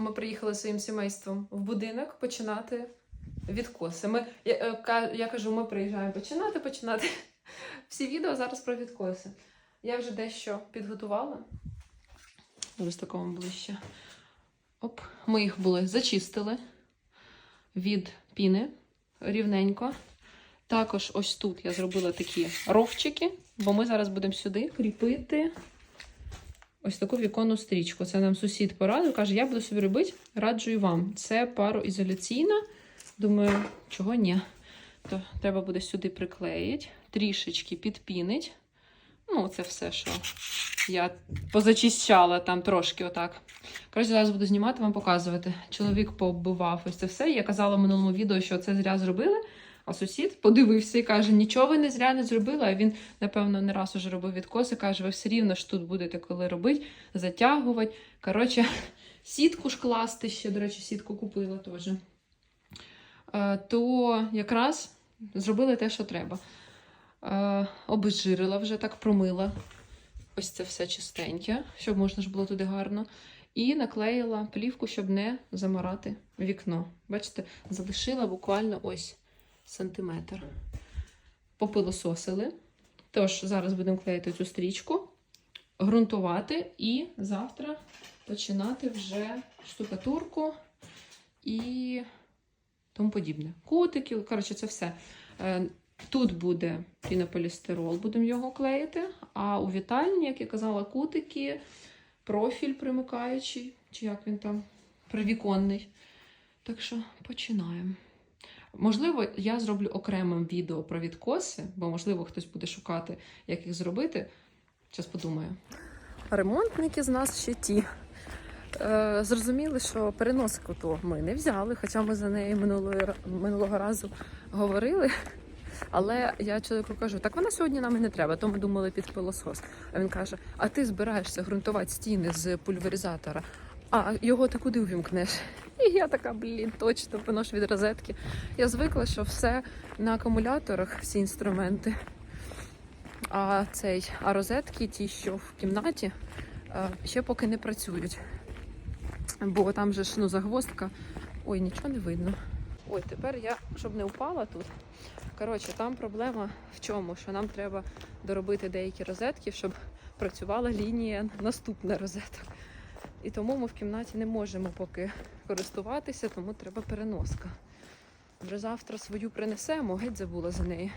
Ми приїхали своїм сімейством в будинок починати відкоси. Ми, я, е, я кажу, ми приїжджаємо починати, починати. Всі відео зараз про відкоси. Я вже дещо підготувала. Ось такому ближче. Оп, ми їх були зачистили від піни рівненько. Також ось тут я зробила такі ровчики, бо ми зараз будемо сюди кріпити ось таку віконну стрічку. Це нам сусід порадив, каже, я буду собі робити, раджу і вам. Це пароізоляційна. Думаю, чого ні. То треба буде сюди приклеїти, трішечки підпінить. Ну, це все, що я позачищала там трошки отак. Коротше, зараз буду знімати, вам показувати. Чоловік пооббивав ось це все. Я казала в минулому відео, що це зря зробили. А сусід подивився і каже: нічого не зря не зробили. А він, напевно, не раз уже робив відкоси. Каже, ви все рівно ж тут будете коли робити, затягувати. Коротше, сітку ж класти ще, до речі, сітку купила теж. Е, То якраз зробили те, що треба. Е, Обезжирила вже так, промила. Ось це все чистеньке, щоб можна ж було туди гарно. І наклеїла плівку, щоб не замарати вікно. Бачите, залишила буквально ось сантиметр. Попилососили. Тож, зараз будемо клеїти цю стрічку, ґрунтувати і завтра починати вже штукатурку і тому подібне. Кутики, коротше, це все. Е, Тут буде пінополістирол, будемо його клеїти. А у вітальні, як я казала, кутики, профіль примикаючий, чи як він там, привіконний. Так що починаємо. Можливо, я зроблю окремим відео про відкоси, бо, можливо, хтось буде шукати, як їх зробити. Зараз подумаю. Ремонтники з нас ще ті. Е, зрозуміли, що переноску то ми не взяли, хоча ми за неї минулого, минулого разу говорили. Але я чоловіку кажу, так вона сьогодні нам і не треба, то ми думали під пилосос. А він каже: А ти збираєшся ґрунтувати стіни з пульверизатора, а його ти куди увімкнеш? І я така, блін, точно понош від розетки. Я звикла, що все на акумуляторах, всі інструменти. А цей, а розетки, ті, що в кімнаті, е, ще поки не працюють. Бо там же ж ну, загвоздка. Ой, нічого не видно. Ой, тепер я, щоб не впала тут. Коротше, там проблема в чому? Що нам треба доробити деякі розетки, щоб працювала лінія наступна розеток. І тому ми в кімнаті не можемо поки користуватися, тому треба переноска. Вже завтра свою принесемо, геть забула за неї.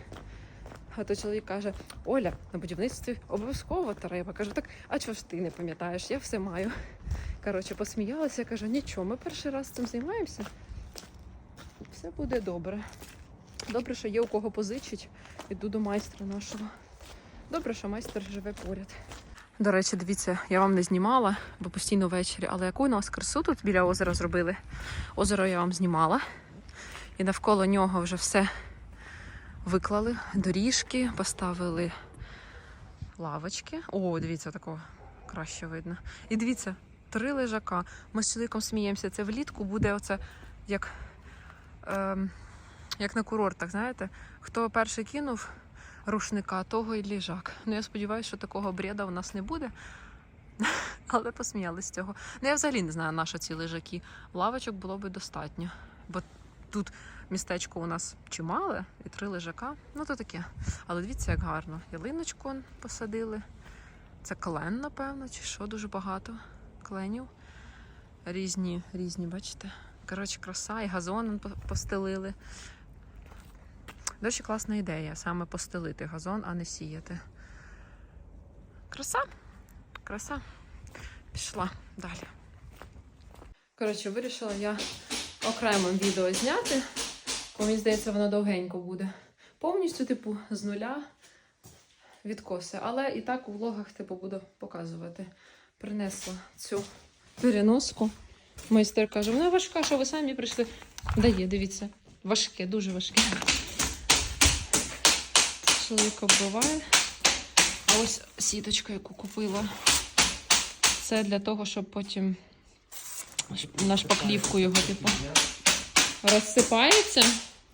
А то чоловік каже: Оля, на будівництві обов'язково треба. Кажу, так, а чого ж ти не пам'ятаєш? Я все маю. Коротше, посміялася, кажу, нічого, ми перший раз цим займаємося. Все буде добре. Добре, що є у кого позичить. Іду до майстра нашого. Добре, що майстер живе поряд. До речі, дивіться, я вам не знімала, бо постійно ввечері, але яку у нас красу тут біля озера зробили. Озеро я вам знімала. І навколо нього вже все виклали. Доріжки, поставили лавочки. О, дивіться, такого краще видно. І дивіться, три лежака. Ми з чоловіком сміємося. Це влітку буде оце як, ем, як на курортах, знаєте? Хто перший кинув рушника, того і ліжак. Ну, я сподіваюся, що такого бреда у нас не буде. Але посміялись з цього. Ну, я взагалі не знаю, на що ці лежаки. Лавочок було би достатньо. Бо тут містечко у нас чимале і три лежака. Ну, то таке. Але дивіться, як гарно. Ялиночку посадили. Це клен, напевно, чи що, дуже багато кленів. Різні, різні, бачите? Коротше, краса, і газон постелили. До класна ідея саме постелити газон, а не сіяти. Краса. Краса. Пішла далі. Коротше, вирішила я окремим відео зняти, бо мені здається, воно довгенько буде. Повністю, типу, з нуля відкоси. Але і так у влогах, типу, буду показувати. Принесла цю переноску. Майстер каже, вона важка, що ви самі прийшли. Дає, дивіться, важке, дуже важке. Чоловік оббиває. А ось сіточка, яку купила. Це для того, щоб потім на шпаклівку його, типу, розсипається.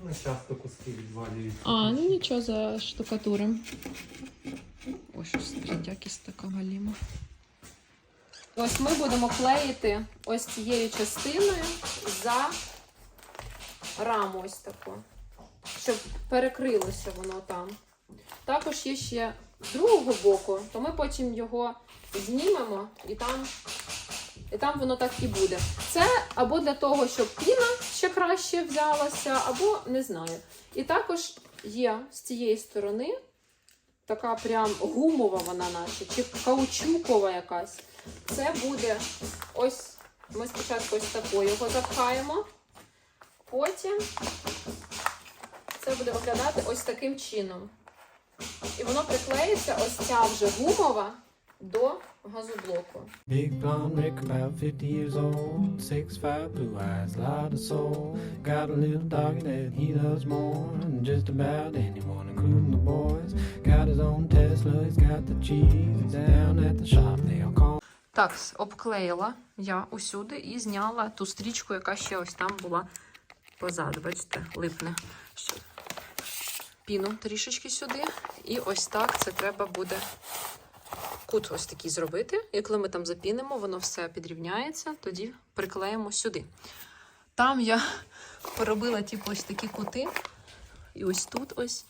Ну, часто куски відвалюють. А, ну нічого за штукатурим. Ось щось якість така галіма. Ось ми будемо клеїти ось цією частиною за раму ось таку, щоб перекрилося воно там. Також є ще з другого боку, то ми потім його знімемо і там, і там воно так і буде. Це або для того, щоб піна ще краще взялася, або не знаю. І також є з цієї сторони така прям гумова вона наче, чи каучукова якась. Це буде ось. Ми спочатку ось такою його запхаємо. Потім це буде виглядати ось таким чином. І воно приклеїться ось ця вже гумова до газоблоку. Big blonde Rick, about 50 years old, six five blue eyes, lot of soul. Got a little doggy that he loves more than just about anyone, including the boys. Got his own Tesla, he's got the cheese down at the shop. They all call Так, обклеїла я усюди і зняла ту стрічку, яка ще ось там була позаду. Бачите, липне. Піну трішечки сюди. І ось так це треба буде кут ось такий зробити. І коли ми там запінимо, воно все підрівняється, тоді приклеїмо сюди. Там я поробила типу, ось такі кути. І ось тут ось.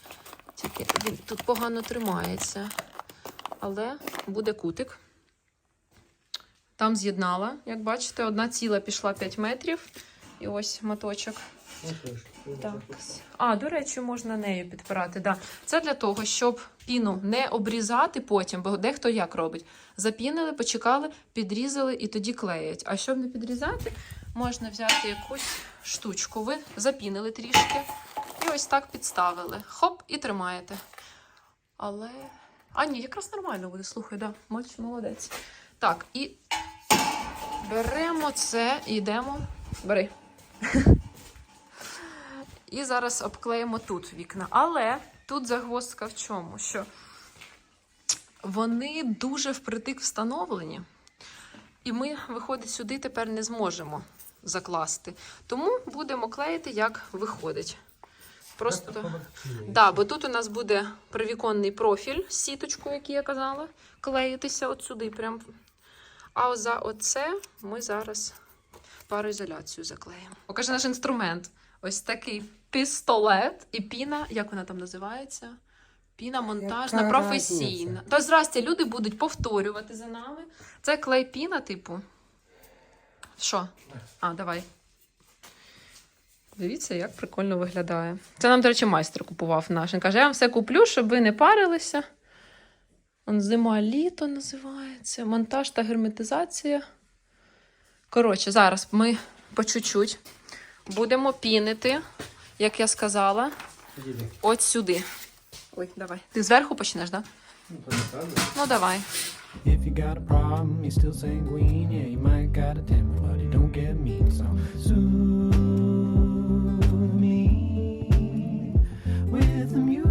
Тільки він тут погано тримається. Але буде кутик. Там з'єднала, як бачите, одна ціла пішла 5 метрів. І ось моточок. Так. А, до речі, можна нею підпирати. Да. Це для того, щоб піну не обрізати потім, бо дехто як робить. Запінили, почекали, підрізали і тоді клеять. А щоб не підрізати, можна взяти якусь штучку. Ви запінили трішки і ось так підставили. Хоп, і тримаєте. Але. А, ні, якраз нормально буде. Слухай, да, молодець. Так, і беремо це і йдемо. Бери. І зараз обклеїмо тут вікна. Але тут загвоздка в чому? Що вони дуже впритик встановлені. І ми, виходить, сюди тепер не зможемо закласти. Тому будемо клеїти, як виходить. Просто. Да, бо тут у нас буде привіконний профіль з сіточкою, як я казала, клеїтися от сюди. Прям. А за оце ми зараз пароізоляцію заклеїмо. Покажи наш інструмент. Ось такий пістолет і піна, як вона там називається? Піна монтажна, Яка професійна. разниця? Та здрасте, люди будуть повторювати за нами. Це клей піна, типу. Що? А, давай. Дивіться, як прикольно виглядає. Це нам, до речі, майстер купував наш. Він каже, я вам все куплю, щоб ви не парилися. Он зима літо називається. Монтаж та герметизація. Коротше, зараз ми по чуть-чуть будемо пінити, як я сказала, от сюди. Ой, давай. Ти зверху почнеш, так? Да? Ну, давай. If you got a problem, you're still sanguine. Yeah, you might got a temper, but it don't get mean. So sue me with the music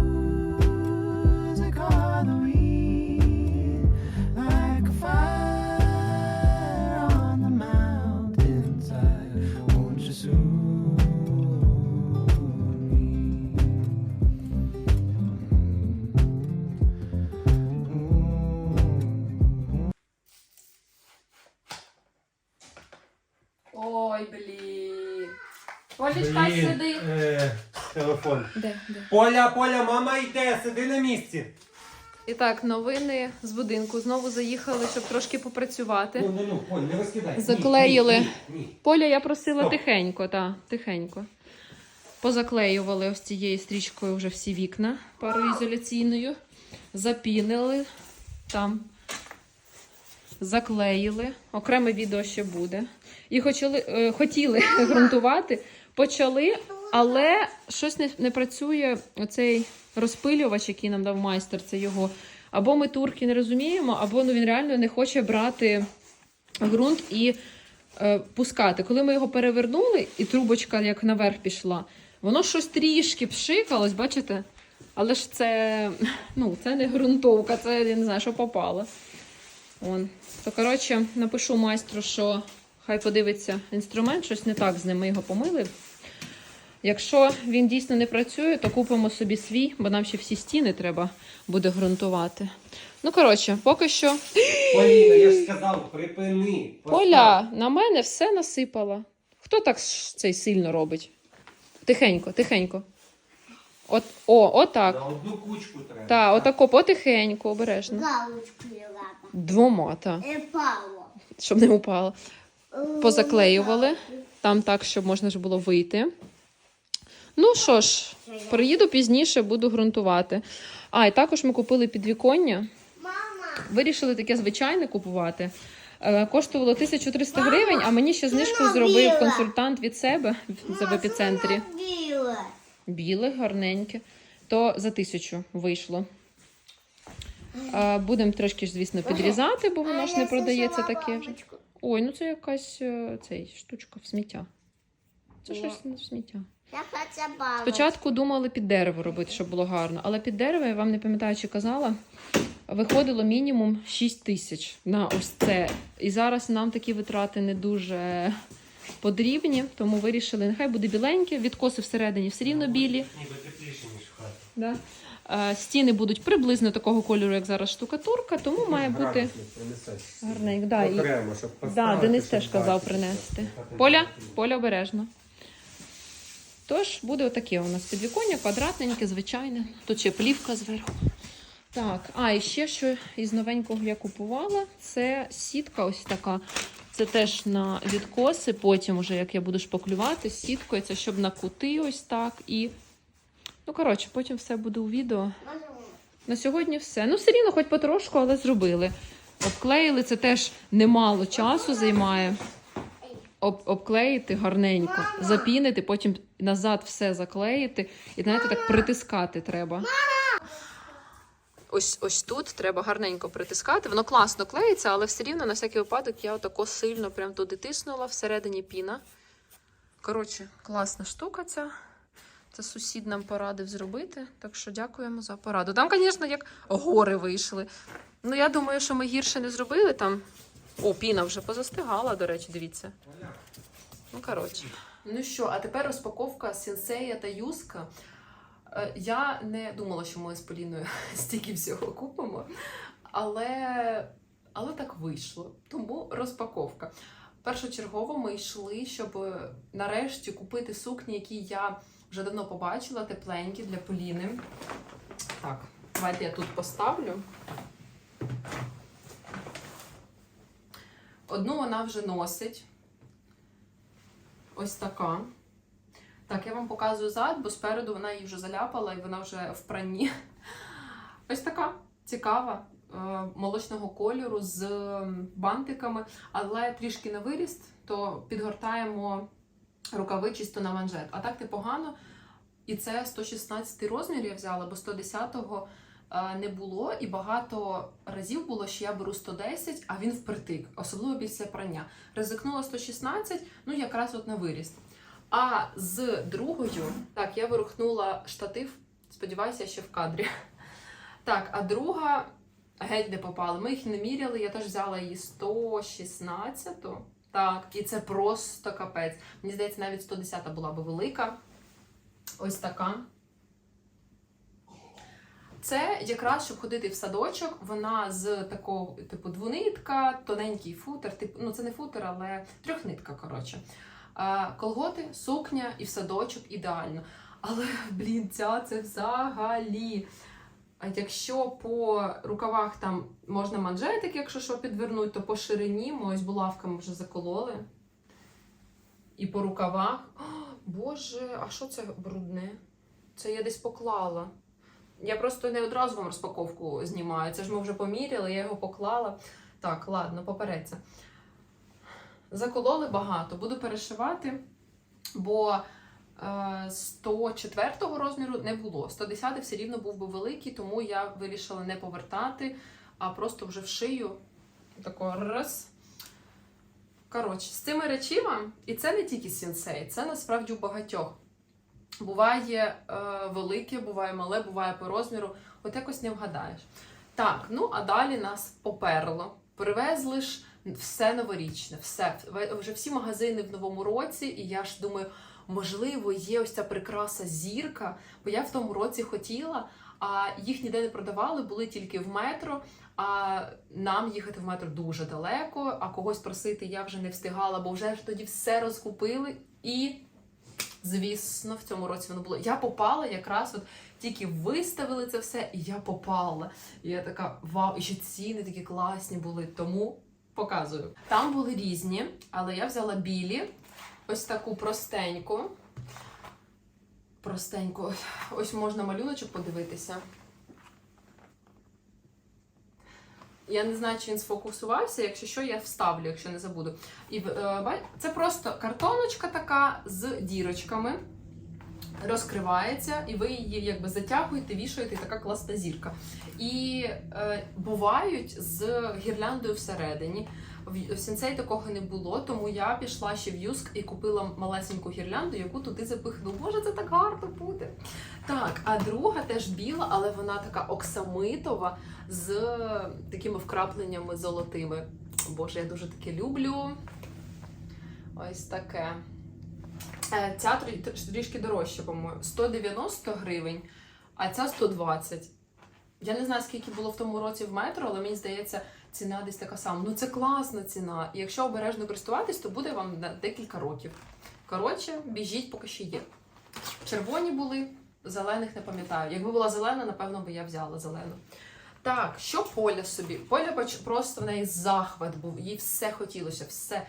Поля, Поля, мама йде, сиди на місці. І так, новини з будинку. Знову заїхали, щоб трошки попрацювати. Ну, ну, ну, Поль, не розкидай. Ні, Заклеїли. Ні, ні, ні. Поля я просила Стоп. тихенько, так, тихенько. Позаклеювали ось цією стрічкою вже всі вікна пароізоляційною. Запінили там. Заклеїли. Окреме відео ще буде. І хотіли, е, хотіли ґрунтувати, почали, але щось не, не працює. Оцей розпилювач, який нам дав майстер, це його. Або ми турки не розуміємо, або ну, він реально не хоче брати ґрунт і е, пускати. Коли ми його перевернули, і трубочка як наверх пішла, воно щось трішки пшикалось, бачите? Але ж це, ну, це не ґрунтовка, це я не знаю, що попало. Вон. То, коротше, напишу майстру, що хай подивиться інструмент, щось не так з ним, ми його помили. Якщо він дійсно не працює, то купимо собі свій, бо нам ще всі стіни треба буде ґрунтувати. Ну, коротше, поки що. Поліна, я ж сказав, припини. Поля, на мене все насипала. Хто так цей сильно робить? Тихенько, тихенько. От, о, отак. На одну кучку треба. Та, отако, потихеньку, обережно. Галочку лапа. Двома, та, І пало. щоб не упало. Позаклеювали. Там так, щоб можна ж було вийти. Ну що ж, приїду пізніше, буду ґрунтувати. А, і також ми купили підвіконня. Вирішили таке звичайне купувати. Е, Коштувало 1300 гривень, а мені ще знижку зробив консультант від себе в епіцентрі. біле. Біле, гарненьке. То за тисячу вийшло. Е, Будемо трошки ж, звісно, підрізати, бо воно ж не продається таке вже. Ой, ну це якась е, цей, штучка в сміття. Це щось в сміття. Я хочу бабу. Спочатку думали під дерево робити, щоб було гарно, але під дерево, я вам не пам'ятаю, чи казала, виходило мінімум 6 тисяч на ось це. І зараз нам такі витрати не дуже потрібні, тому вирішили, нехай буде біленьке, відкоси всередині все рівно білі. Ніби тепліше, ніж в хаті. Да? Е, Стіни будуть приблизно такого кольору, як зараз штукатурка, тому має бути гарненько. Да, і... Окремо, щоб Да, поставити, Денис щоб теж казав бачити, принести. Поля, поля обережно. Тож буде отаке у нас підвіконня, квадратненьке, звичайне. Тут ще плівка зверху. Так, а і ще що із новенького я купувала, це сітка ось така. Це теж на відкоси. Потім, уже як я буду шпаклювати сіткою, це щоб на кути ось так. І, ну, коротше, потім все буде у відео. На сьогодні все. Ну, все рівно, хоч потрошку, але зробили. Обклеїли, це теж немало часу займає. Об, обклеїти гарненько, запінити, потім назад все заклеїти. І знаєте, так притискати треба. Ось ось тут треба гарненько притискати. Воно класно клеїться, але все рівно на всякий випадок я отако сильно прям туди тиснула, всередині піна. Коротше, класна штука ця. Це сусід нам порадив зробити, так що дякуємо за пораду. Там, звісно, як гори вийшли. Ну, я думаю, що ми гірше не зробили там. О, піна вже позастигала, до речі, дивіться. Ну, коротше. Ну що, а тепер розпаковка сенсея та юска. Е, Я не думала, що ми з Поліною стільки всього купимо, але, але так вийшло. Тому розпаковка. Першочергово ми йшли, щоб нарешті купити сукні, які я вже давно побачила, тепленькі для Поліни. Так, давайте я тут поставлю. Одну вона вже носить. Ось така. Так, я вам показую зад, бо спереду вона її вже заляпала і вона вже в пранні. Ось така цікава, е, молочного кольору з бантиками, але трішки на виріст, то підгортаємо рукави чисто на манжет. А так непогано. І це 116 розмір я взяла, бо 110-го е, не було, і багато разів було, що я беру 110, а він впритик, особливо після прання. Ризикнула 116, ну якраз от на виріст. А з другою, так, я вирухнула штатив, сподіваюся, ще в кадрі. Так, а друга геть не попала. Ми їх не міряли, я теж взяла її 116. Так, і це просто капець. Мені здається, навіть 110 була би велика. Ось така. Це якраз щоб ходити в садочок. Вона з такого, типу, двонитка, тоненький футер, типу, ну це не футер, але трьохнитка, коротше. Колготи, сукня і в садочок ідеально. Але, блін, ця це взагалі. А якщо по рукавах там можна манжетик, якщо що підвернуть, то по ширині ми ось булавками вже закололи. І по рукавах. О, Боже, а що це брудне? Це я десь поклала. Я просто не одразу вам розпаковку знімаю. Це ж ми вже поміряли, я його поклала. Так, ладно, попереться. Закололи багато, буду перешивати, бо е, 104 розміру не було. 110 все рівно був би великий, тому я вирішила не повертати, а просто вже в шию. Тако раз. Коротше, з цими речима, і це не тільки сінсей, це насправді у багатьох. Буває е, велике, буває мале, буває по розміру. От якось не вгадаєш. Так, ну а далі нас поперло. Привезли ж все новорічне, все. Вже всі магазини в новому році, і я ж думаю, можливо, є ось ця прикраса зірка, бо я в тому році хотіла, а їх ніде не продавали, були тільки в метро. А нам їхати в метро дуже далеко, а когось просити я вже не встигала, бо вже ж тоді все розкупили. І, звісно, в цьому році воно було. Я попала якраз от тільки виставили це все, і я попала. І я така вау, і ще ціни такі класні були, тому показую. Там були різні, але я взяла білі, ось таку простеньку. Простеньку. Ось можна малюночок подивитися. Я не знаю, чи він сфокусувався. Якщо що, я вставлю, якщо не забуду. І е, це просто картоночка така з дірочками. Розкривається, і ви її якби затягуєте, вішаєте, така класна зірка. І е, бувають з гірляндою всередині. В сенсей такого не було, тому я пішла ще в Юск і купила малесеньку гірлянду, яку туди запихну. Боже, це так гарно буде. Так, а друга теж біла, але вона така оксамитова з такими вкрапленнями золотими. Боже, я дуже таке люблю. Ось таке. Е, Ця трішки дорожча, по-моєму. 190 гривень, а ця 120. Я не знаю, скільки було в тому році в метро, але мені здається, ціна десь така сама. Ну це класна ціна. І якщо обережно користуватись, то буде вам на декілька років. Коротше, біжіть, поки ще є. Червоні були, зелених не пам'ятаю. Якби була зелена, напевно би я взяла зелену. Так, що Поля собі? Поля просто в неї захват був, їй все хотілося, все.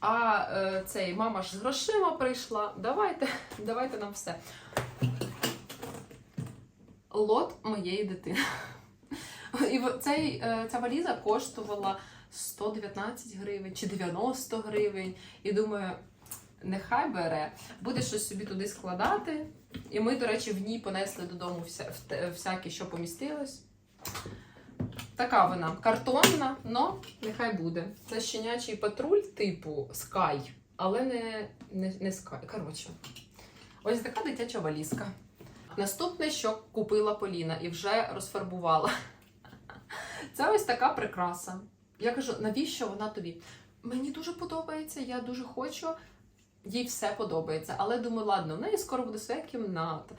А е, цей мама ж з грошима прийшла. Давайте, давайте нам все. Лот моєї дитини. І цей, е, ця валіза коштувала 119 гривень чи 90 гривень. І думаю, нехай бере, буде щось собі туди складати. І ми, до речі, в ній понесли додому вся, всяке, що помістилось. Така вона картонна, но нехай буде. Це щенячий патруль типу Sky, але не, не, не Sky. Коротше, ось така дитяча валізка. Наступне, що купила Поліна і вже розфарбувала. Це ось така прикраса. Я кажу, навіщо вона тобі? Мені дуже подобається, я дуже хочу. Їй все подобається. Але думаю, ладно, в неї скоро буде своя кімната.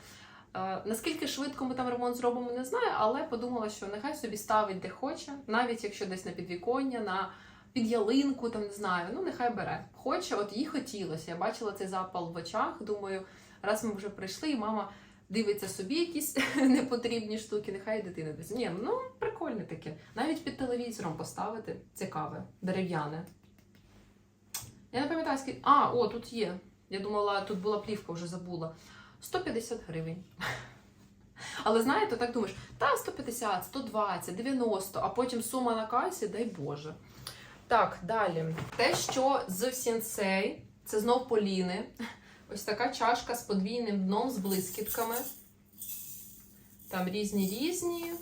Е, наскільки швидко ми там ремонт зробимо, не знаю, але подумала, що нехай собі ставить де хоче, навіть якщо десь на підвіконня, на під ялинку, там не знаю, ну нехай бере. Хоче, от їй хотілося. Я бачила цей запал в очах. Думаю, раз ми вже прийшли, і мама дивиться собі якісь непотрібні штуки, нехай дитина дивиться. Ні, ну прикольне таке. Навіть під телевізором поставити цікаве, дерев'яне. Я не пам'ятаю, скільки. А, о, тут є. Я думала, тут була плівка, вже забула. 150 гривень. Але знаєте, так думаєш, та 150, 120, 90, а потім сума на касі, дай Боже. Так, далі. Те, що з Сінсей, це знов Поліни. Ось така чашка з подвійним дном, з блискітками. Там різні різні.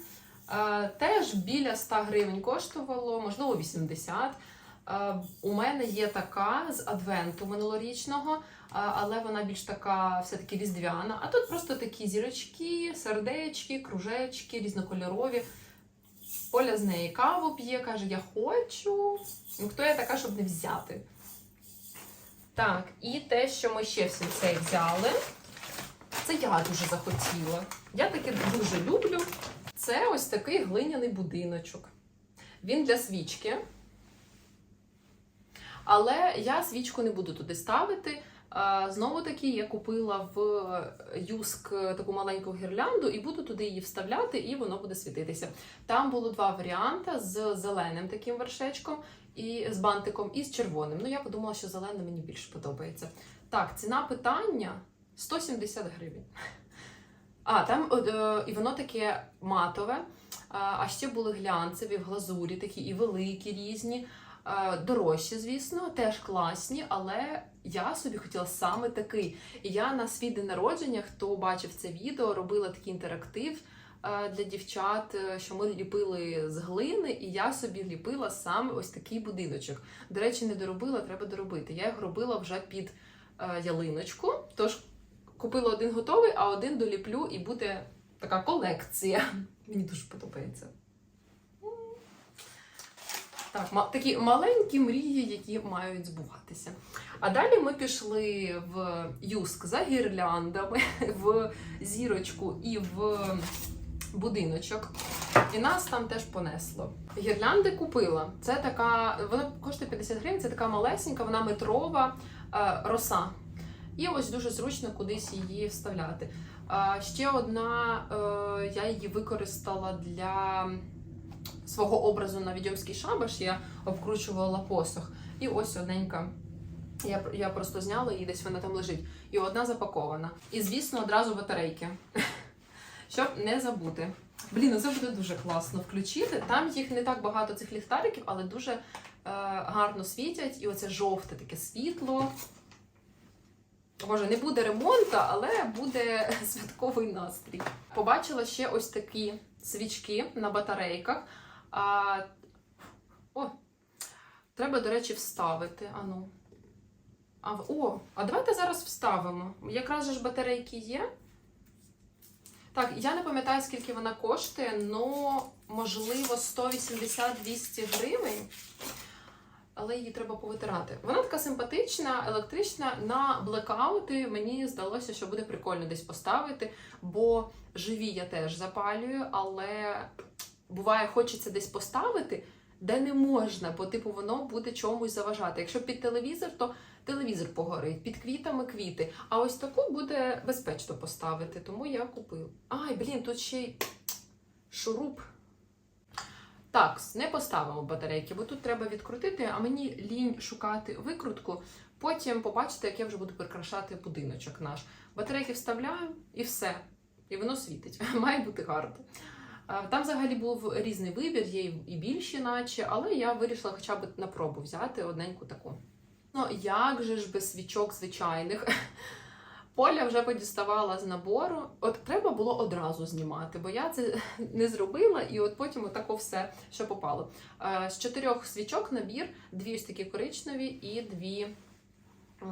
Е, теж біля 100 гривень коштувало, можливо, 80. Е, у мене є така з адвенту минулорічного, е, але вона більш така все-таки різдвяна. А тут просто такі зірочки, сердечки, кружечки, різнокольорові. Оля з неї каву п'є, каже: Я хочу. Ну, хто я така, щоб не взяти? Так, і те, що ми ще всім цей взяли, це я дуже захотіла. Я таке дуже люблю. Це ось такий глиняний будиночок. Він для свічки. Але я свічку не буду туди ставити. Знову таки, я купила в Юск таку маленьку гірлянду і буду туди її вставляти, і воно буде світитися. Там було два варіанти з зеленим таким вершечком і з бантиком, і з червоним. Ну, я подумала, що зелене мені більше подобається. Так, ціна питання 170 гривень. А, там е, і воно таке матове. А, ще були глянцеві в глазурі, такі і великі, різні. Е, Дорожчі, звісно, теж класні, але я собі хотіла саме такий. І я на свій день народження, хто бачив це відео, робила такий інтерактив для дівчат, е, що ми ліпили з глини, і я собі ліпила саме ось такий будиночок. До речі, не доробила, треба доробити. Я його робила вже під е, ялиночку. Тож купила один готовий, а один доліплю, і буде така колекція. Мені дуже подобається. Так, такі маленькі мрії, які мають збуватися. А далі ми пішли в Юск за гірляндами, в зірочку і в будиночок. І нас там теж понесло. Гірлянди купила. Це така, вона коштує 50 гривень, це така малесенька, вона метрова е, роса. І ось дуже зручно кудись її вставляти. А ще одна, е, я її використала для свого образу на відьомський шабаш. Я обкручувала посох. І ось одненька. Я, я просто зняла її, десь вона там лежить. І одна запакована. І, звісно, одразу батарейки. Щоб не забути. Блін, ну це буде дуже класно включити. Там їх не так багато цих ліхтариків, але дуже е, гарно світять. І оце жовте таке світло. Боже, не буде ремонту, але буде святковий настрій. Побачила ще ось такі свічки на батарейках. А, о, треба, до речі, вставити. Ану. А, о, а давайте зараз вставимо. Якраз же ж батарейки є. Так, я не пам'ятаю, скільки вона коштує, але можливо 180-200 гривень. Але її треба повитирати. Вона така симпатична, електрична. На блекаути мені здалося, що буде прикольно десь поставити, бо живі я теж запалюю, але буває, хочеться десь поставити, де не можна, бо типу воно буде чомусь заважати. Якщо під телевізор, то телевізор погорить, під квітами квіти. А ось таку буде безпечно поставити, тому я купила. Ай, блін, тут ще й шуруп. Так, не поставимо батарейки, бо тут треба відкрутити, а мені лінь шукати викрутку. Потім побачите, як я вже буду прикрашати будиночок наш. Батарейки вставляю і все. І воно світить. Має бути гарно. Там взагалі був різний вибір, є і більші, наче, але я вирішила хоча б на пробу взяти одненьку таку. Ну, як же ж без свічок звичайних? Поля вже подіставала з набору. От треба було одразу знімати, бо я це не зробила, і от потім отако все, що попало. Е, З чотирьох свічок набір, дві ось такі коричневі і дві е,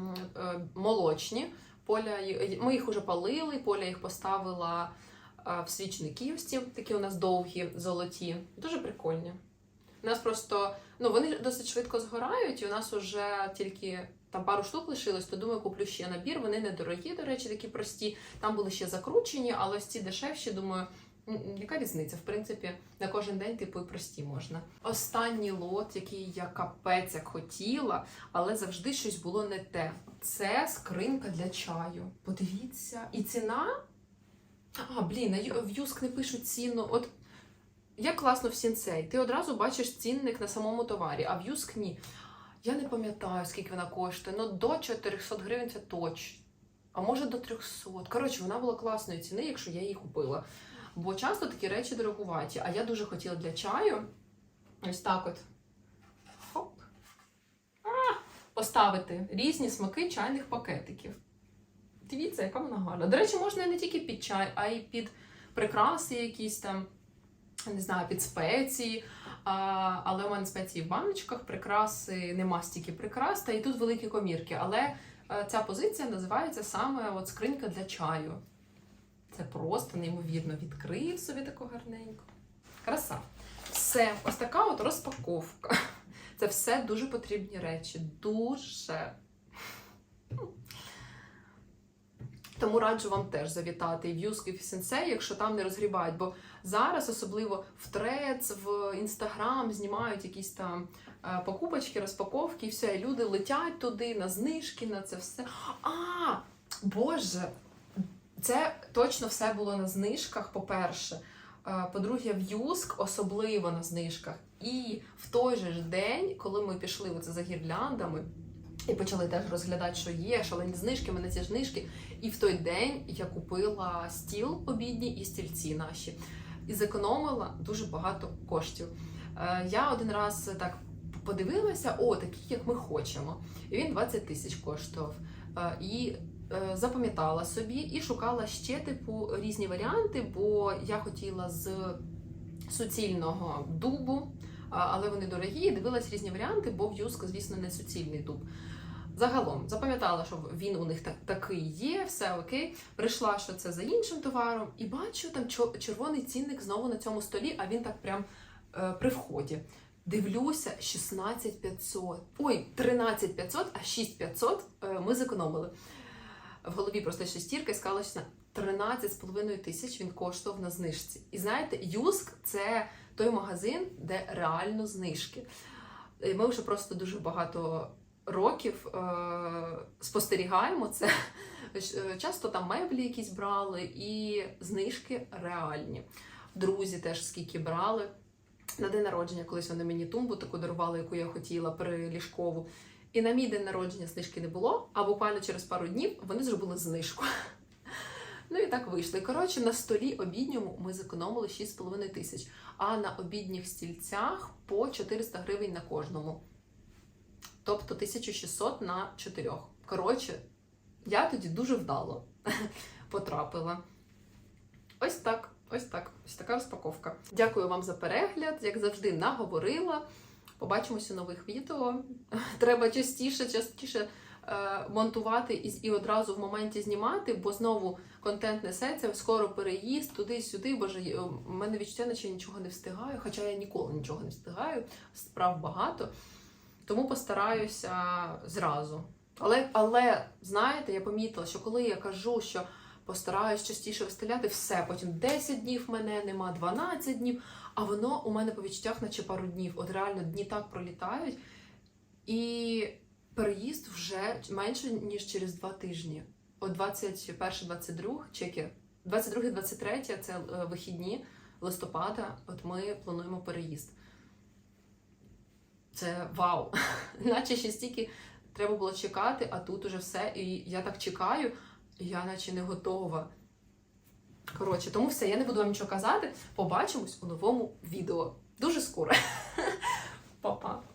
молочні. Поля, ми їх уже палили, поля їх поставила е, в свічники ось ці, такі у нас довгі, золоті. Дуже прикольні. У нас просто ну вони досить швидко згорають, і у нас уже тільки там пару штук лишилось, то думаю, куплю ще набір. Вони недорогі, до речі, такі прості. Там були ще закручені, але ось ці дешевші, думаю, яка різниця? В принципі, на кожен день, типу, і прості можна. Останній лот, який я капець як хотіла, але завжди щось було не те. Це скринька для чаю. Подивіться, і ціна. А, блін, в Юск не пишуть ціну. От як класно в сінцей. Ти одразу бачиш цінник на самому товарі, а в Юск ні. Я не пам'ятаю, скільки вона коштує. Ну, до 400 гривень це точно. А може до 300. Коротше, вона була класної ціни, якщо я її купила. Бо часто такі речі дорогуваті. А я дуже хотіла для чаю. Ось так от. Хоп. А, поставити різні смаки чайних пакетиків. Дивіться, яка вона гарна. До речі, можна не тільки під чай, а й під прикраси якісь там, не знаю, під спеції. А, але у мене спеції в баночках, прикраси, нема стільки прикрас, та і тут великі комірки. Але е, ця позиція називається саме от скринька для чаю. Це просто неймовірно. Відкрив собі таку гарненько. Краса. Все, ось така от розпаковка. Це все дуже потрібні речі. Дуже. Тому раджу вам теж завітати і в Юск, і в Сенсей, якщо там не розгрібають. Бо зараз, особливо в Трец, в Інстаграм знімають якісь там е, покупочки, розпаковки, і все, і люди летять туди на знижки, на це все. А, Боже, це точно все було на знижках, по-перше. Е, По-друге, в Юск особливо на знижках. І в той же день, коли ми пішли оце за гірляндами і почали теж розглядати, що є, шалені знижки, мене ці знижки. І в той день я купила стіл обідній і стільці наші. І зекономила дуже багато коштів. Е, Я один раз так подивилася, о, такий, як ми хочемо. І він 20 тисяч коштував. Е, І е, запам'ятала собі і шукала ще типу різні варіанти, бо я хотіла з суцільного дубу, але вони дорогі, дивилась різні варіанти, бо в Юск, звісно, не суцільний дуб. Загалом запам'ятала, що він у них так, такий є, все окей. Прийшла, що це за іншим товаром, і бачу там червоний цінник знову на цьому столі, а він так прям е, при вході. Дивлюся, 16500. Ой, 13500, а 6500 е, ми зекономили. в голові просто шестірка і сказала, що на 13,5 тисяч він коштував на знижці. І знаєте, Юск це той магазин, де реально знижки. Ми вже просто дуже багато років е, спостерігаємо це. Е, Часто там меблі якісь брали, і знижки реальні. Друзі теж скільки брали. На день народження колись вони мені тумбу таку дарували, яку я хотіла, приліжкову. І на мій день народження знижки не було, а буквально через пару днів вони зробили знижку. Ну і так вийшло. Коротше, на столі обідньому ми зекономили 6,5 тисяч, а на обідніх стільцях по 400 гривень на кожному. Тобто 1600 на 4. Коротше, я тоді дуже вдало потрапила. Ось так, ось так. Ось така розпаковка. Дякую вам за перегляд. Як завжди, наговорила. Побачимося у нових відео. Треба частіше, частіше е, монтувати і, і одразу в моменті знімати, бо знову контент несеться, скоро переїзд, туди-сюди. Боже, у мене відчуття, наче я нічого не встигаю, хоча я ніколи нічого не встигаю, справ багато. Тому постараюся зразу. Але, але знаєте, я помітила, що коли я кажу, що постараюсь частіше виставляти, все, потім 10 днів мене нема, 12 днів, а воно у мене по відчуттях, наче пару днів. От реально дні так пролітають. І переїзд вже менше, ніж через два тижні. От 21-22 чеки, 22-23 це е, вихідні листопада. От ми плануємо переїзд. Це вау! Наче ще стільки треба було чекати, а тут уже все. І я так чекаю, і я наче не готова. Коротше, тому все, я не буду вам нічого казати. Побачимось у новому відео. Дуже скоро. Па-па!